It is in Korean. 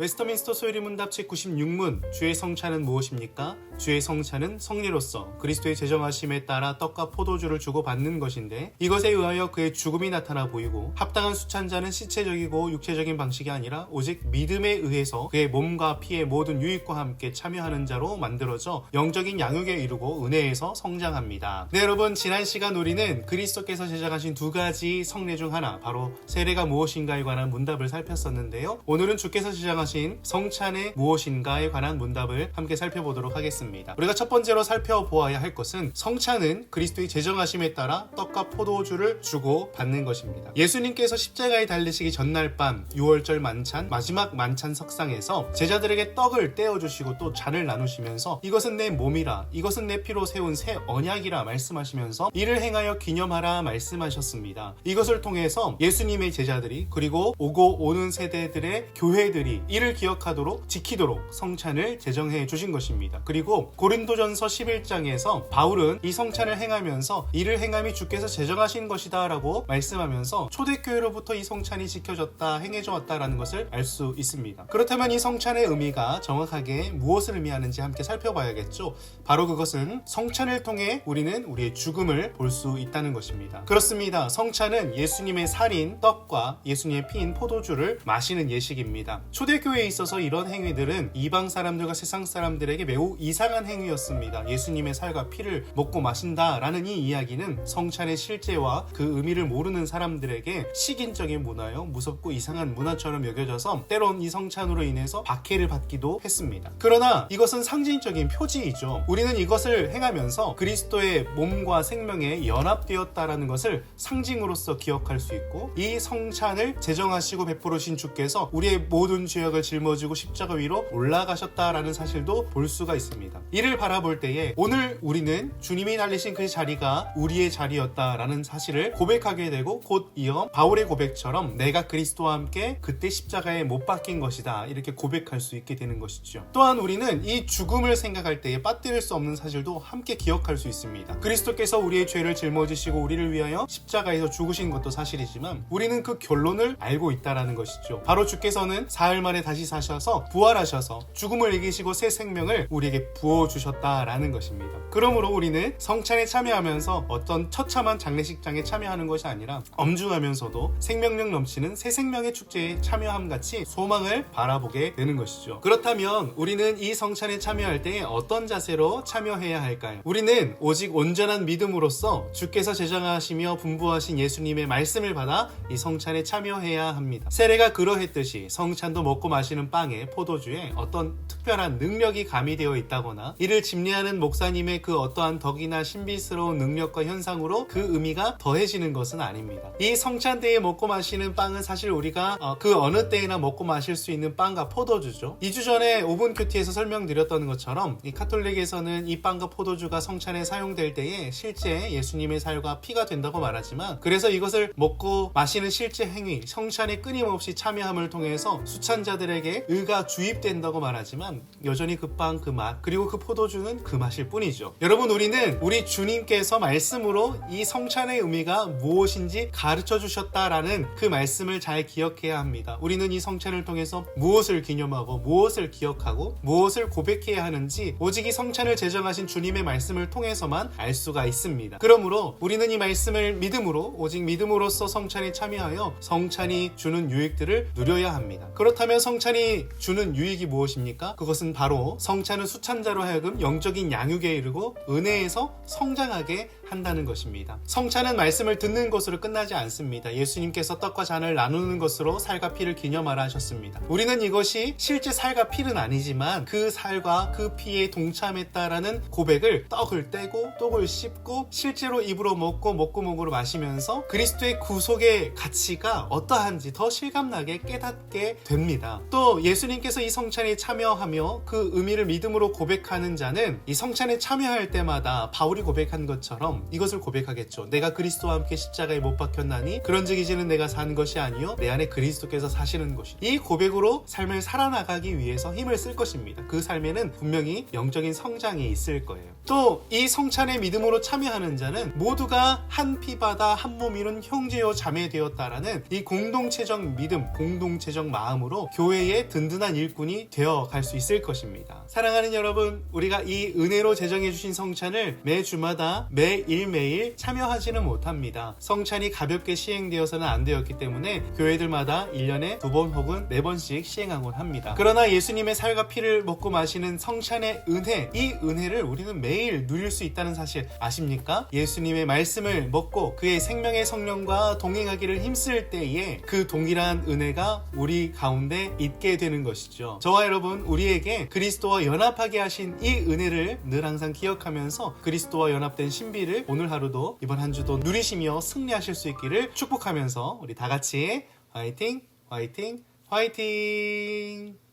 웨스터민스터 소요리 문답 제96문 주의 성찬은 무엇입니까? 주의 성찬은 성리로서 그리스도의 제정하심에 따라 떡과 포도주를 주고 받는 것인데 이것에 의하여 그의 죽음이 나타나 보이고 합당한 수찬자는 시체적이고 육체적인 방식이 아니라 오직 믿음에 의해서 그의 몸과 피의 모든 유익과 함께 참여하는 자로 만들어져 영적인 양육에 이르고 은혜에서 성장합니다. 네 여러분 지난 시간 우리는 그리스도께서 제작하신 두 가지 성례 중 하나 바로 세례가 무엇인가에 관한 문답을 살폈었는데요. 오늘은 주께서 제작하신 성찬의 무엇인가에 관한 문답을 함께 살펴보도록 하겠습니다. 우리가 첫 번째로 살펴보아야 할 것은 성찬은 그리스도의 제정하심에 따라 떡과 포도주를 주고 받는 것입니다. 예수님께서 십자가에 달리시기 전날 밤 6월절 만찬 마지막 만찬 석상에서 제자들에게 떡을 떼어주시고 또 잔을 나누시면서 이것은 내 몸이라 이것은 내 피로 세운 새 언약이라 말씀하시면서 이를 행하여 기념하라 말씀하셨습니다. 이것을 통해서 예수님의 제자들이 그리고 오고 오는 세대들의 교회들이 이를 기억하도록 지키도록 성찬을 제정해 주신 것입니다. 그리고 고린도전서 11장에서 바울은 이 성찬을 행하면서 이를 행함이 주께서 제정하신 것이다 라고 말씀하면서 초대교회로부터 이 성찬이 지켜졌다 행해져 왔다라는 것을 알 수 있습니다. 그렇다면 이 성찬의 의미가 정확하게 무엇을 의미하는지 함께 살펴봐야겠죠. 바로 그것은 성찬을 통해 우리는 우리의 죽음을 볼 수 있다는 것입니다. 그렇습니다. 성찬은 예수님의 살인 떡과 예수님의 피인 포도주를 마시는 예식입니다. 초대 교회에 있어서 이런 행위들은 이방 사람들과 세상 사람들에게 매우 이상한 행위였습니다. 예수님의 살과 피를 먹고 마신다라는 이 이야기는 성찬의 실제와 그 의미를 모르는 사람들에게 식인적인 문화요 무섭고 이상한 문화처럼 여겨져서 때론 이 성찬으로 인해서 박해를 받기도 했습니다. 그러나 이것은 상징적인 표지이죠. 우리는 이것을 행하면서 그리스도의 몸과 생명에 연합되었다라는 것을 상징으로서 기억할 수 있고 이 성찬을 제정하시고 베풀으신 주께서 우리의 모든 죄 악을 짊어지고 십자가 위로 올라가셨다라는 사실도 볼 수가 있습니다. 이를 바라볼 때에 오늘 우리는 주님이 달리신 그 자리가 우리의 자리였다라는 사실을 고백하게 되고 곧 이어 바울의 고백처럼 내가 그리스도와 함께 그때 십자가에 못 박힌 것이다 이렇게 고백할 수 있게 되는 것이죠. 또한 우리는 이 죽음을 생각할 때에 빠뜨릴 수 없는 사실도 함께 기억할 수 있습니다. 그리스도께서 우리의 죄를 짊어지시고 우리를 위하여 십자가에서 죽으신 것도 사실이지만 우리는 그 결론을 알고 있다라는 것이죠. 바로 주께서는 사흘 만에 다시 사셔서 부활하셔서 죽음을 이기시고 새 생명을 우리에게 부어 주셨다라는 것입니다. 그러므로 우리는 성찬에 참여하면서 어떤 처참한 장례식장에 참여하는 것이 아니라 엄중하면서도 생명력 넘치는 새 생명의 축제에 참여함 같이 소망을 바라보게 되는 것이죠. 그렇다면 우리는 이 성찬에 참여할 때 어떤 자세로 참여해야 할까요? 우리는 오직 온전한 믿음으로써 주께서 제정하시며 분부하신 예수님의 말씀을 받아 이 성찬에 참여해야 합니다. 세례가 그러했듯이 성찬도 먹고 마시는 빵에 포도주에 어떤 특별한 능력이 가미되어 있다거나 이를 집례하는 목사님의 그 어떠한 덕이나 신비스러운 능력과 현상으로 그 의미가 더해지는 것은 아닙니다. 이 성찬 때에 먹고 마시는 빵은 사실 우리가 어, 그 어느 때에나 먹고 마실 수 있는 빵과 포도주죠. 2주 전에 오븐 큐티에서 설명드렸던 것처럼 이 카톨릭에서는 이 빵과 포도주가 성찬에 사용될 때에 실제 예수님의 살과 피가 된다고 말하지만 그래서 이것을 먹고 마시는 실제 행위 성찬에 끊임없이 참여함을 통해서 수찬자들 에게 의가 주입된다고 말하지만 여전히 그 빵 그 맛 그리고 그 포도주는 그 맛일 뿐이죠. 여러분 우리는 우리 주님께서 말씀으로 이 성찬의 의미가 무엇인지 가르쳐 주셨다라는 그 말씀을 잘 기억해야 합니다. 우리는 이 성찬을 통해서 무엇을 기념하고 무엇을 기억하고 무엇을 고백해야 하는지 오직 이 성찬을 제정하신 주님의 말씀을 통해서만 알 수가 있습니다. 그러므로 우리는 이 말씀을 믿음으로 오직 믿음으로써 성찬에 참여하여 성찬이 주는 유익들을 누려야 합니다. 그렇다면 성 찬이 주는 유익이 무엇입니까? 그것은 바로 성찬은 수찬자로 하여금 영적인 양육에 이르고 은혜에서 성장하게 한다는 것입니다. 성찬은 말씀을 듣는 것으로 끝나지 않습니다. 예수님께서 떡과 잔을 나누는 것으로 살과 피를 기념하라 하셨습니다. 우리는 이것이 실제 살과 피는 아니지만 그 살과 그 피에 동참했다라는 고백을 떡을 떼고 떡을 씹고 실제로 입으로 먹고 먹고 목으로 마시면서 그리스도의 구속의 가치가 어떠한지 더 실감나게 깨닫게 됩니다. 또 예수님께서 이 성찬에 참여하며 그 의미를 믿음으로 고백하는 자는 이 성찬에 참여할 때마다 바울이 고백한 것처럼 이것을 고백하겠죠. 내가 그리스도와 함께 십자가에 못 박혔나니 그런즉 이제는 내가 사는 것이 아니요 내 안에 그리스도께서 사시는 것이. 이 고백으로 삶을 살아나가기 위해서 힘을 쓸 것입니다. 그 삶에는 분명히 영적인 성장이 있을 거예요. 또 이 성찬의 믿음으로 참여하는 자는 모두가 한 피바다 한 몸이는 형제요 자매 되었다라는 이 공동체적 믿음, 공동체적 마음으로 교회의 든든한 일꾼이 되어 갈 수 있을 것입니다. 사랑하는 여러분, 우리가 이 은혜로 제정해 주신 성찬을 매 주마다 매일 매일 참여하지는 못합니다. 성찬이 가볍게 시행되어서는 안 되었기 때문에 교회들마다 1년에 두 번 혹은 네 번씩 시행하곤 합니다. 그러나 예수님의 살과 피를 먹고 마시는 성찬의 은혜, 이 은혜를 우리는 매일 누릴 수 있다는 사실 아십니까? 예수님의 말씀을 먹고 그의 생명의 성령과 동행하기를 힘쓸 때에 그 동일한 은혜가 우리 가운데 있게 되는 것이죠. 저와 여러분, 우리에게 그리스도와 연합하게 하신 이 은혜를 늘 항상 기억하면서 그리스도와 연합된 신비를 오늘 하루도 이번 한 주도 누리시며 승리하실 수 있기를 축복하면서 우리 다 같이 화이팅, 화이팅, 화이팅!